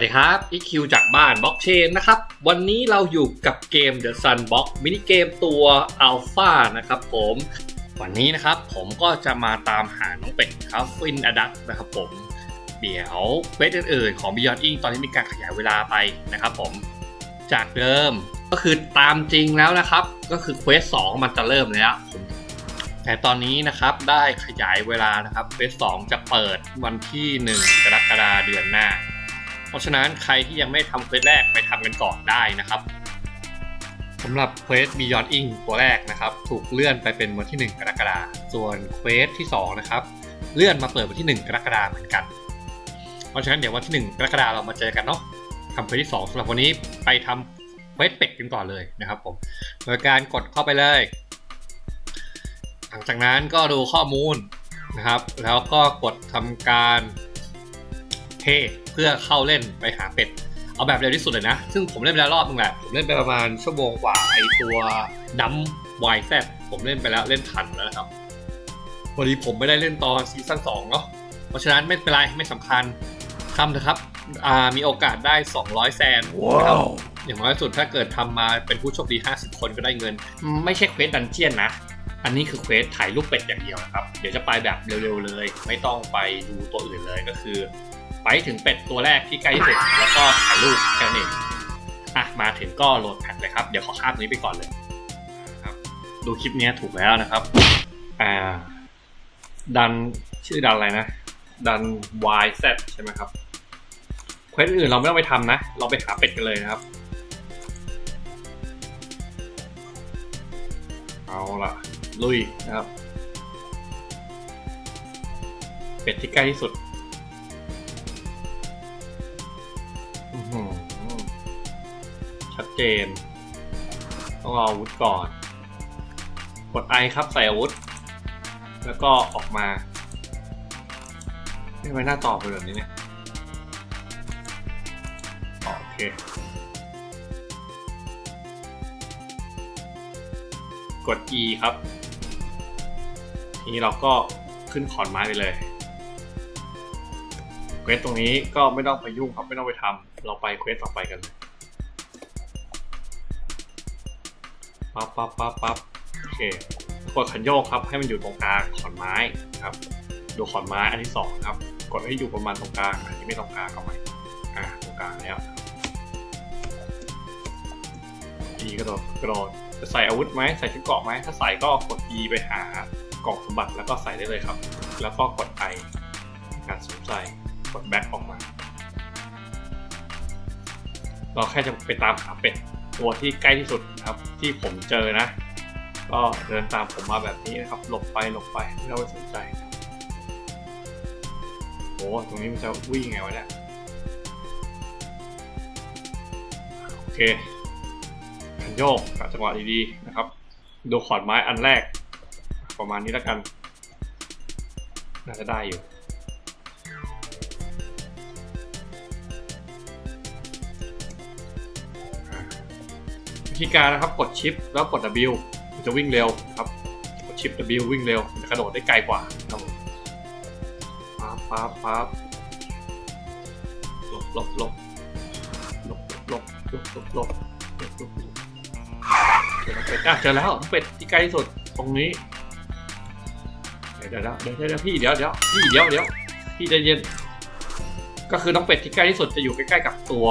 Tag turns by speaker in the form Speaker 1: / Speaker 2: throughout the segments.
Speaker 1: วัสดีครับ EQ จากบ้านบล็อกเชนนะครับ วันนี้เราอยู่กับเกม The Sunbox มินิเกมตัว Alpha นะครับผม วันนี้นะครับผมก็จะมาตามหาน้องเป็ดครับฟินอดักนะครับผม เดี๋ยวเวสอื่นๆของ Beyond Ink ตอนนี้มีการขยายเวลาไปนะครับผม จากเดิมก็คือตามจริงแล้วนะครับ ก็คือเควส2มันจะเริ่มแล้ว แต่ตอนนี้นะครับได้ขยายเวลานะครับเควส2จะเปิดวันที่ 1 กรกฎาคมเดือนหน้า เพราะฉะนั้นใครที่ยังไม่ทำเควสแรกไปทำกันก่อนได้นะครับสำหรับเควส Beyond Ink ตัวแรกนะครับ ถูกเลื่อนไปเป็นวันที่ 1 กรกฎาคมส่วนเควสที่ 2 นะครับ เลื่อนมาเปิดวันที่ 1 กรกฎาคมเหมือนกัน เพราะฉะนั้นเดี๋ยววันที่ 1 กรกฎาคมเรามาเจอกันเนาะทำเควสที่ 2สำหรับวันนี้ไปทำเควสเป็ดกันก่อนเลยนะครับผมโดยการกดเข้าไปเลย หลังจากนั้นก็ดูข้อมูลนะครับ แล้วก็กดทำการ เทเพื่อเข้าเล่นไปหาเป็ด เอาแบบเร็วที่สุดเลยนะ ซึ่งผมเล่นไปแล้วรอบนึงแหละผมเล่นไปประมาณชั่วโมงกว่าไอตัวดัมวายแซผมเล่นไปแล้วเล่นทันแล้วนะครับพอดีผมไม่ได้เล่นตอนซีซั่น2เนาะเพราะฉะนั้นไม่เป็นไรไม่สำคัญทำเถอะครับอ่ามีโอกาสได้ 200 แซนนะครับอย่างน้อยสุดถ้าเกิดทำมาเป็นผู้โชคดี 50 คนก็ได้เงิน ไม่ใช่เควสดันเจียนนะ อันนี้คือเควสถ่ายรูปเป็ดอย่างเดียวนะครับ เดี๋ยวจะไปแบบเร็วๆเลย ไม่ต้องไปดูตัวอื่นเลยก็คือ ไปถึงเป็ดตัวแรกที่ใกล้ที่สุดแล้วก็ถ่ายรูปแค่นั้นเองอะมาถึงก็โหลดแพทเลยครับ เดี๋ยวขอข้ามนี้ไปก่อนเลยครับ ดูคลิปนี้ถูกแล้วนะครับ อ่า ดันชื่อดันอะไรนะ ดัน YZ ใช่ไหมครับเควสอื่นเราไม่ต้องไปทำนะ เราไปหาเป็ดกันเลยนะครับ เอาล่ะ ลุยนะครับ เป็ดที่ใกล้ที่สุด ชัดเจน ต้องรออาวุธก่อน กดไอครับใส่อาวุธ แล้วก็ออกมาไม่ไมหน้าต่อเป็นแบบนี้เนี่ย โอเค กด E ครับ ทีนี้เราก็ขึ้นขอนไม้ไปเลย วสตรงนี้ก็ไม่ต้องไปยุ่งครับไม่ต้องไปทำเราไปเควสต่อไปกันเลยปั๊บปั๊บปั๊บปั๊บโอเคกดขันโยกครับให้มันอยู่ตรงกลางขอนไม้ครับ ดูขอนไม้อันที่สองครับ กดให้อยู่ประมาณตรงกลางอันนี้ไม่ตรงกลางเอาใหม่อ่าตรงกลางแล้ว E กระโดดกระโดดจะใส่อาวุธไหมใส่ชุดเกราะไหมถ้าใส่ก็กด E ไปหากล่องสมบัติแล้วก็ใส่ได้เลยครับ แล้วก็กด I ในการสวมใส่ กดแบ็คออกมา เราแค่จะไปตามหาเป็ดตัวที่ใกล้ที่สุดนะครับ ที่ผมเจอนะ ก็เดินตามผมมาแบบนี้นะครับ หลบไปหลบไปไม่ต้องไปสนใจโอ้ตรงนี้มันจะวิ่งไงวะเนี่ยโอเคขันโยกกับจังหวะดีๆนะครับ ดูขอนไม้อันแรก ประมาณนี้แล้วกัน น่าจะได้อยู่ ธีการนะครับกดชิปแล้วกด W จะวิ่งเร็วครับกดชิป W วิ่งเร็วจะกระโดดได้ไกลกว่าครับปั๊บปั๊บปั๊บหลบหลบหลบหลบหลบหลบหลบหลบเจอน้องเป็ดอะเจอแล้วน้องเป็ดที่ใกล้ที่สุดตรงนี้เดี๋ยวเดี๋ยวเดี๋ยวเดี๋ยวเดี๋ยวพี่เดี๋ยวเดี๋ยวพี่เดี๋ยวเดี๋ยวพี่ใจเย็น ก็คือน้องเป็ดที่ใกล้ที่สุดจะอยู่ใกล้ๆกับตัว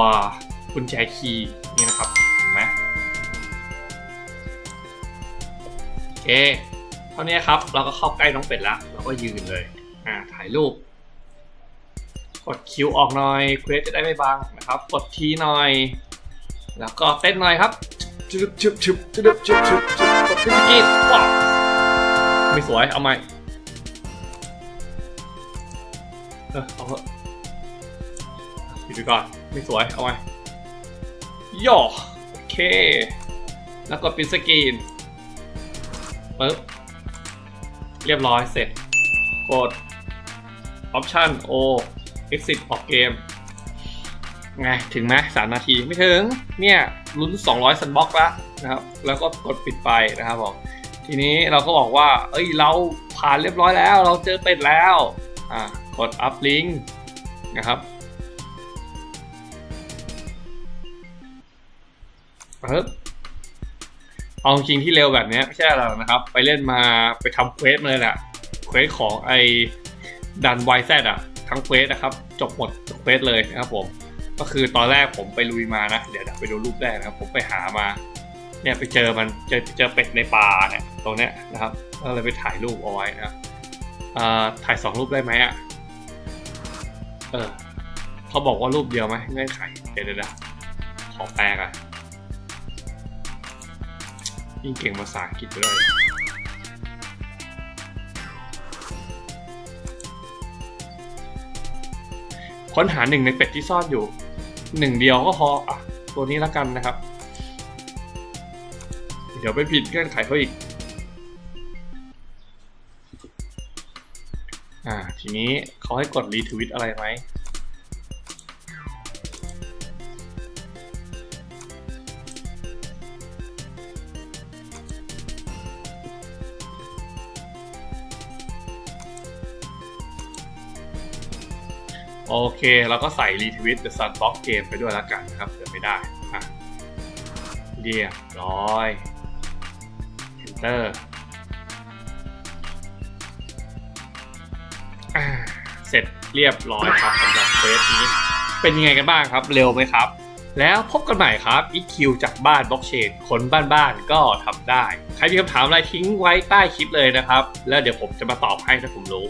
Speaker 1: กุญแจคีย์นี่นะครับ เห็นไหมโอเคเท่านี้ครับ เราก็เข้าใกล้น้องเป็ดแล้วเราก็ยืนเลย อ่า ถ่ายรูป กดคิวออกหน่อย เควสจะได้ไม่บังนะครับ กดทีหน่อย แล้วก็เต้นหน่อยครับชึบชึบชึบชึบชึบชึบชึบกดพิจิตว้าวไม่สวย เอาใหม่ เออเอาเถอะปิดไปก่อน ไม่สวย เอาใหม่ย่อโอเค แล้วกดปิดสกรีน ปึ๊บ เรียบร้อยเสร็จ กด Option O Exit ออกเกม ไง ถึงไหมสามนาทีไม่ถึง เนี่ยลุ้น 200ซันบ็อกและนะครับ แล้วก็กดปิดไปนะครับผมทีนี้เราก็บอกว่า เอ้ย เราผ่านเรียบร้อยแล้ว เราเจอเป็ดแล้ว อ่ากดอัพลิงนะครับปึ๊ เอาจริงที่เร็วแบบนี้ไม่ใช่อะไรหรอกนะครับ ไปเล่นมาไปทำเควสมาเลยแหละเควสของไอ้ดันไวแซดอะทั้งเควสนะครับ จบหมดเควสเลยนะครับผมก็คือตอนแรกผมไปลุยมานะ เดี๋ยวไปดูรูปแรกนะครับ ผมไปหามา เนี่ยไปเจอมันเจอเจอเป็ดในป่าเนี่ยตรงเนี้ยนะครับก็เลยไปถ่ายรูปเอาไว้นะอ่าถ่ายสองรูปได้ไหมอะเออเขาบอกว่ารูปเดียวไหมเงื่อนไขเดี๋ยวเดี๋ยวเดี๋ยวขอแปลกัน ยิ่งเก่งภาษาอังกฤษด้วยค้นหาหนึ่งในเป็ดที่ซ่อนอยู่หนึ่งเดียวก็พออะตัวนี้แล้วกันนะครับ เดี๋ยวไปผิดเงื่อนไขเขาอีก อ่า ทีนี้เขาให้กดรีทวิตอะไรไหม โอเค เราก็ใส่รีทวิต The Sunbox Game ไปด้วยแล้วกันนะครับเดี๋ยวไม่ได้อะเรียบร้อย Enter อ่าเสร็จเรียบร้อยครับสำหรับเควสนี้ เป็นยังไงกันบ้างครับ เร็วไหมครับ แล้วพบกันใหม่ครับ EQ จากบ้านบล็อกเชนคนบ้านๆก็ทำได้ ใครมีคำถามอะไรทิ้งไว้ใต้คลิปเลยนะครับ แล้วเดี๋ยวผมจะมาตอบให้ถ้าผมรู้